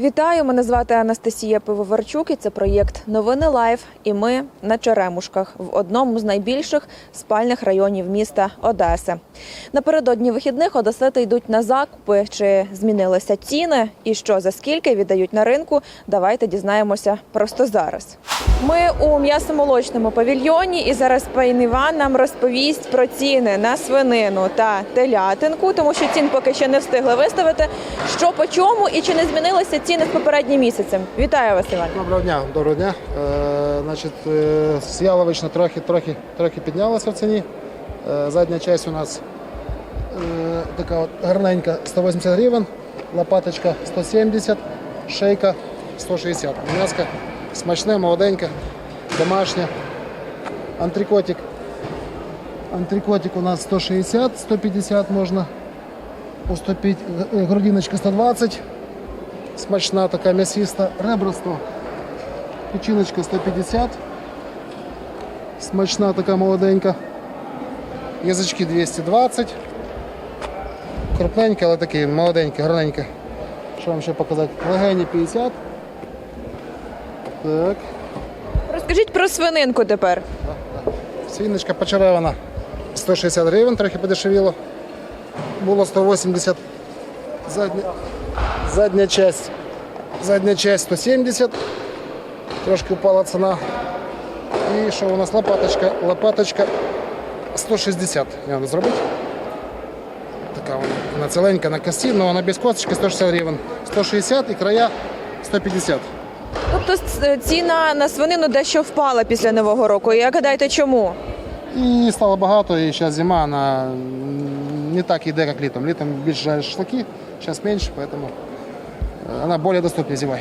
Вітаю, мене звати Анастасія Пивоварчук і це проєкт Новини Лайф. І ми на Черемушках в одному з найбільших спальних районів міста Одеси. Напередодні вихідних одесити йдуть на закупи. Чи змінилися ціни і що за скільки віддають на ринку? Давайте дізнаємося просто зараз. Ми у м'ясомолочному павільйоні, і зараз пан Іван нам розповість про ціни на свинину та телятинку, тому що цін поки ще не встигли виставити. Що по чому і чи не змінилися ціни з попереднім місяцем? Вітаю вас, Іван. Доброго дня, доброго дня. Е, значить, е, яловична трохи, трохи, трохи піднялася в ціні. Е, задня часть у нас е, така от гарненька 180 гривень, лопаточка 170, шейка 160. М'яска смачне, молоденьке, домашнє. Антрикотик. Антрикотик у нас 160, 150 можна уступити. Г- Грудиночка 120. Смачна така м'ясиста. Ребра 100. Печіночка 150. Смачна така молоденька. Язички 220. Крупненька, але такі молоденькі, гарненькі. Що вам ще показати? Легені 50. Так. Розкажіть про свининку тепер. Свіночка почеревана 160 гривень, трохи подешевіло. Було 180. Задня, задня часть. Задня часть 170. Трошки упала ціна. І що у нас лопаточка? Лопаточка 160. Я вам зробити. Така вона, вона ціленька на кості, але вона без косточки 160 гривень. 160 і края 150. Тобто ціна на свинину дещо впала після нового року. Як гадаєте, чому? І стало багато, і зараз зима, вона не так йде, як літом. Літом більше шашлики, зараз менше, поэтому е, вона більш доступна зимою.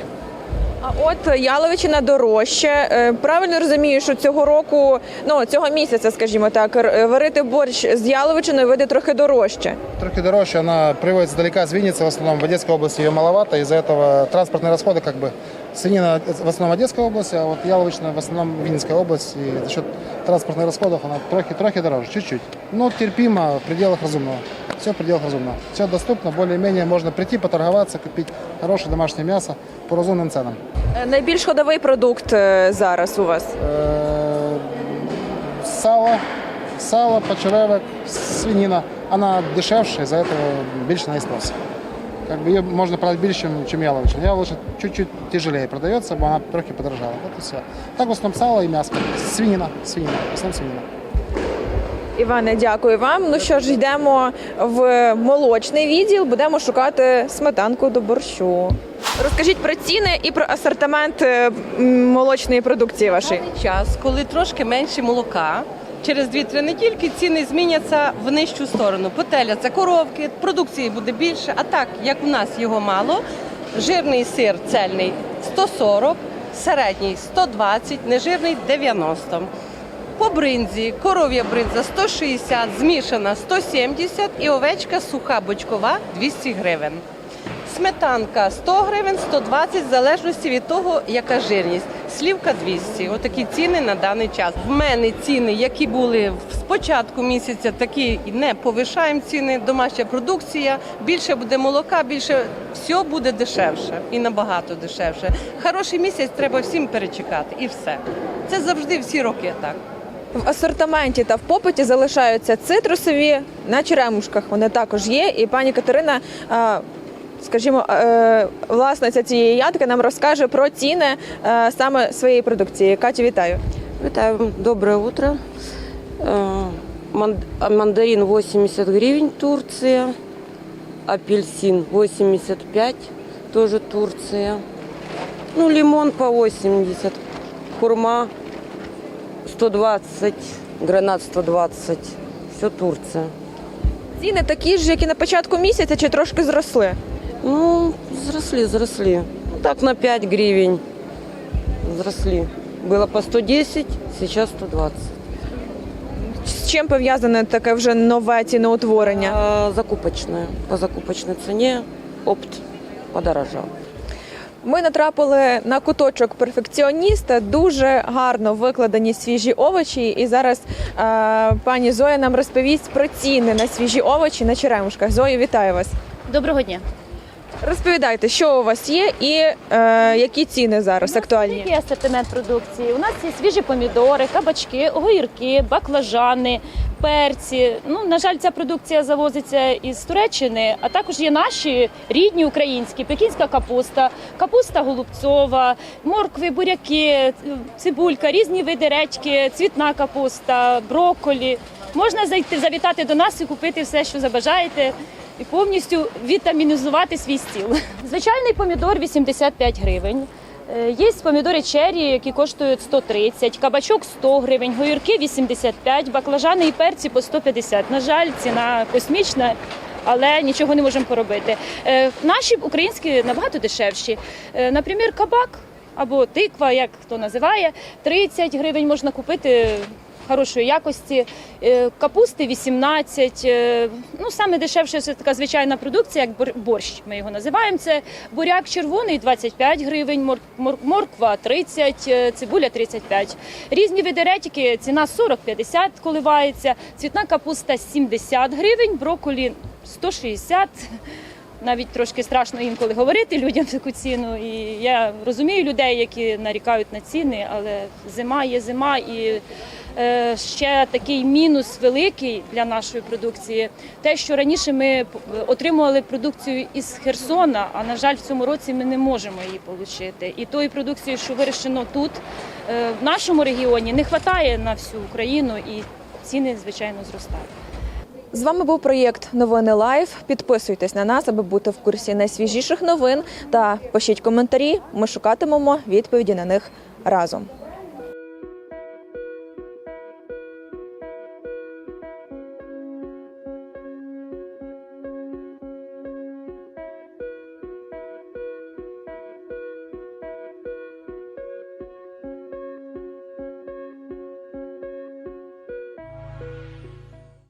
А от яловичина дорожче. Е, Правильно розумію, що цього року, ну цього місяця, скажімо так, р- варити борщ з яловичиною вийде трохи дорожче. Трохи дороже, она приводится далека с Винницы, в основном в Одесской области ее маловато, из-за этого транспортные расходы как бы свинина в основном Одесской области, а вот яловичная в основном Винницкая область, и за счет транспортных расходов она трохи-трохи дороже, чуть-чуть. Но терпимо, в пределах разумного. Все в пределах разумного. Все доступно, более-менее можно прийти, поторговаться, купить хорошее домашнее мясо по разумным ценам. Е, Найбільш ходовий продукт е, зараз у вас. Э, Сало, сало, почеревок, свинина. Она дешевше, из-за этого більше на спрос. Как бы ее можно продать більше, чем, чем яловичина. Яловичина чуть-чуть тяжелее продается, бо она трохи подорожала. Вот и все. Так в основном сало и мясо. Свинина, свинина, в основном свинина. Іване, дякую вам. Ну що ж, йдемо в молочний відділ, будемо шукати сметанку до борщу. Розкажіть про ціни і про асортимент е, молочної продукції вашої. Час, коли трошки менше молока, через 2-3 недільки ціни зміняться в нижчу сторону. Потеляться коровки, продукції буде більше. А так, як у нас його мало, жирний сир цельний 140, середній 120, нежирний 90. По бринзі, коров'я бринза 160, змішана 170 і овечка суха бочкова 200 гривень. Сметанка 100 гривень, 120, в залежності від того, яка жирність. Слівка 200. Отакі ціни на даний час. В мене ціни, які були з початку місяця, такі не повишаємо ціни. Домашня продукція, більше буде молока, більше все буде дешевше і набагато дешевше. Хороший місяць треба всім перечекати, і все. Це завжди всі роки так. В асортименті та в попиті залишаються цитрусові на черемушках. Вони також є. І пані Катерина, е, скажімо, е, власниця цієї ядки нам розкаже про ціни е, саме своєї продукції. Катю, вітаю. Витаю, доброе утро. Мандарин 80 гривен, Турция. Апельсин 85, тоже Турция. Ну, лимон по 80. Хурма 120, гранат 120. Все Турция. Ціни такі ж, як і на початку місяця, чи трошки зросли? Ну, взросли, взросли. Ну, Так на 5 гривен взросли. Было по 110, сейчас 120. З чим пов'язане таке вже нове ціноутворення? А, закупочная. По закупочной цене опт подорожал. Ми натрапили на куточок перфекціоніста, дуже гарно викладені свіжі овочі. І зараз е, пані Зоя нам розповість про ціни на свіжі овочі на черемушках. Зою, вітаю вас. Доброго дня. Розповідайте, що у вас є і е, які ціни зараз актуальні. Який асортимент продукції? У нас є свіжі помідори, кабачки, огірки, баклажани, перці. Ну, на жаль, ця продукція завозиться із Туреччини, а також є наші рідні українські, пекінська капуста, капуста голубцова, моркви, буряки, цибулька, різні види редьки, цвітна капуста, брокколі. Можна зайти, завітати до нас і купити все, що забажаєте. І повністю вітамінізувати свій стіл. Звичайний помідор 85 гривень. Е, Є помідори чері, які коштують 130, кабачок 100 гривень, гойорки 85, баклажани і перці по 150. На жаль, ціна космічна, але нічого не можемо поробити. Е, Наші українські набагато дешевші. Е, Наприклад, кабак або тиква, як хто називає, 30 гривень можна купити. Хорошої якості, Е, капусти 18, е, ну саме дешевше це така звичайна продукція, як бор- борщ. Ми його називаємо. Це буряк червоний 25 гривень, мор- мор- морква 30, е, цибуля 35. Різні види ретики, ціна 40-50 коливається, цвітна капуста 70 гривень, брокколі 160 навіть трошки страшно інколи говорити людям таку ціну. І я розумію людей, які нарікають на ціни, але зима є зима і. Е, Ще такий мінус великий для нашої продукції. Те, що раніше ми отримували продукцію із Херсона, а на жаль, в цьому році ми не можемо її отримати. І тої продукції, що вирощено тут, е, в нашому регіоні, не вистачає на всю Україну, і ціни, звичайно, зростають. З вами був проєкт Новини Лайв. Підписуйтесь на нас, аби бути в курсі найсвіжіших новин та пишіть коментарі. Ми шукатимемо відповіді на них разом.